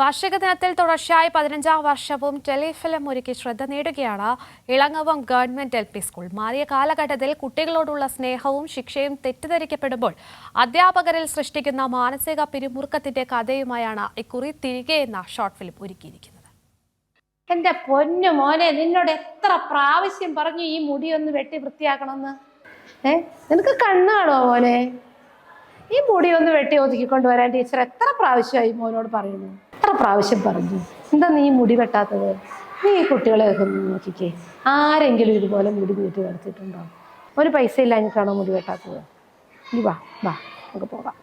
വാർഷിക ദിനത്തിൽ തുടർച്ചയായി പതിനഞ്ചാം വർഷവും ടെലിഫിലിം ഒരുക്കി ശ്രദ്ധ നേടുകയാണ് Elangavam government L P school. മാറിയ കാലഘട്ടത്തിൽ കുട്ടികളോടുള്ള സ്നേഹവും ശിക്ഷയും തെറ്റിദ്ധരിക്കപ്പെടുമ്പോൾ അധ്യാപകരിൽ സൃഷ്ടിക്കുന്ന മാനസിക പിരിമുറുക്കത്തിന്റെ കഥയുമായാണ് ഇക്കുറി തിരികെ എന്ന ഷോർട്ട് ഫിലിം ഒരുക്കിയിരിക്കുന്നത്. എന്റെ പൊന്നു മോനെ നിന്നോട് എത്ര പ്രാവശ്യം പറഞ്ഞു ഈ മുടി ഒന്ന് വെട്ടി വൃത്തിയാക്കണമെന്ന്? ഏ നിനക്ക് കണ്ണാണോ മോനെ? ഈ മുടി ഒന്ന് വെട്ടി ഒതുക്കിക്കൊണ്ടുവരാൻ ടീച്ചർ എത്ര പ്രാവശ്യമായി മോനോട് പറയുന്നു? എത്ര പ്രാവശ്യം പറഞ്ഞു? എന്താ നീ മുടി വെട്ടാത്തത്? നീ ഈ കുട്ടികളെ ഒക്കെ ഒന്ന് നോക്കിക്കേ. ആരെങ്കിലും ഇതുപോലെ മുടി വീട്ടിൽ വളർത്തിയിട്ടുണ്ടോ? ഒരു പൈസ ഇല്ല എനിക്കാണോ മുടി വെട്ടാത്തത്? നീ വാ വാ നമുക്ക് പോകാം.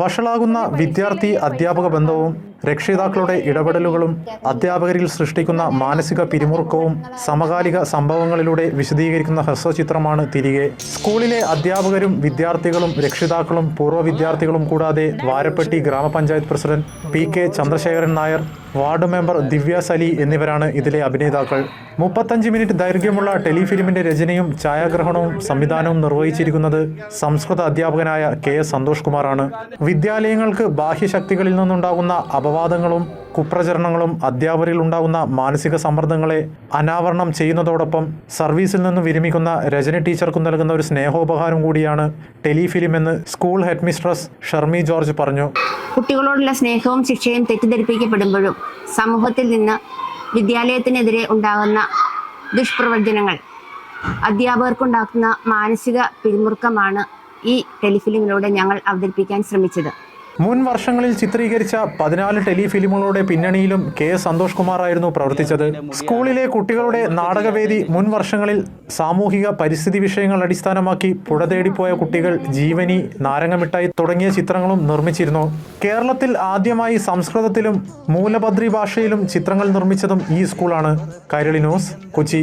വഷളാകുന്ന വിദ്യാർത്ഥി അധ്യാപക ബന്ധവും രക്ഷിതാക്കളുടെ ഇടപെടലുകളും അധ്യാപകരിൽ സൃഷ്ടിക്കുന്ന മാനസിക പിരിമുറുക്കവും സമകാലിക സംഭവങ്ങളിലൂടെ വിശദീകരിക്കുന്ന ഹ്രസ്വചിത്രമാണ് തിരികെ. സ്കൂളിലെ അധ്യാപകരും വിദ്യാർത്ഥികളും രക്ഷിതാക്കളും പൂർവ വിദ്യാർത്ഥികളും കൂടാതെ വാരപ്പെട്ടി ഗ്രാമപഞ്ചായത്ത് president P K Chandrasekharan Nair ward member Divya Sali എന്നിവരാണ് ഇതിലെ അഭിനേതാക്കൾ. മുപ്പത്തഞ്ച് മിനിറ്റ് ദൈർഘ്യമുള്ള ടെലിഫിലിമിന്റെ രചനയും ഛായാഗ്രഹണവും സംവിധാനവും നിർവഹിച്ചിരിക്കുന്നത് സംസ്കൃത അധ്യാപകനായ കെ എസ് സന്തോഷ് കുമാറാണ്. വിദ്യാലയങ്ങൾക്ക് ബാഹ്യശക്തികളിൽ നിന്നുണ്ടാകുന്ന അപവാദങ്ങളും കുപ്രചരണങ്ങളും അധ്യാപകരിൽ ഉണ്ടാകുന്ന മാനസിക സമ്മർദ്ദങ്ങളെ അനാവരണം ചെയ്യുന്നതോടൊപ്പം സർവീസിൽ നിന്ന് വിരമിക്കുന്ന രജനി ടീച്ചർക്കും നൽകുന്ന ഒരു സ്നേഹോപഹാരം കൂടിയാണ് ടെലിഫിലിം എന്ന് school head mistress Sharmi George പറഞ്ഞു. കുട്ടികളോടുള്ള സ്നേഹവും ശിക്ഷയും തെറ്റിദ്ധരിപ്പിക്കപ്പെടുമ്പോഴും സമൂഹത്തിൽ നിന്ന് വിദ്യാലയത്തിനെതിരെ ഉണ്ടാകുന്ന ദുഷ്പ്രവർത്തനങ്ങൾ അധ്യാപകർക്കുണ്ടാക്കുന്ന മാനസിക പിരിമുറുക്കമാണ് ഈ ടെലിഫിലിമിലൂടെ ഞങ്ങൾ അവതരിപ്പിക്കാൻ ശ്രമിച്ചത്. മുൻ വർഷങ്ങളിൽ ചിത്രീകരിച്ച പതിനാല് ടെലിഫിലിമുകളുടെ പിന്നണിയിലും കെ എസ് സന്തോഷ് കുമാർ ആയിരുന്നു പ്രവർത്തിച്ചത്. സ്കൂളിലെ കുട്ടികളുടെ നാടകവേദി മുൻ വർഷങ്ങളിൽ സാമൂഹിക പരിസ്ഥിതി വിഷയങ്ങൾ അടിസ്ഥാനമാക്കി പുഴ തേടിപ്പോയ കുട്ടികൾ ജീവനി നാരങ്ങമിട്ടായി തുടങ്ങിയ ചിത്രങ്ങളും നിർമ്മിച്ചിരുന്നു. കേരളത്തിൽ ആദ്യമായി സംസ്കൃതത്തിലും മൂലഭദ്രി ഭാഷയിലും ചിത്രങ്ങൾ നിർമ്മിച്ചതും ഈ സ്കൂളാണ്. കൈരളി ന്യൂസ് കൊച്ചി.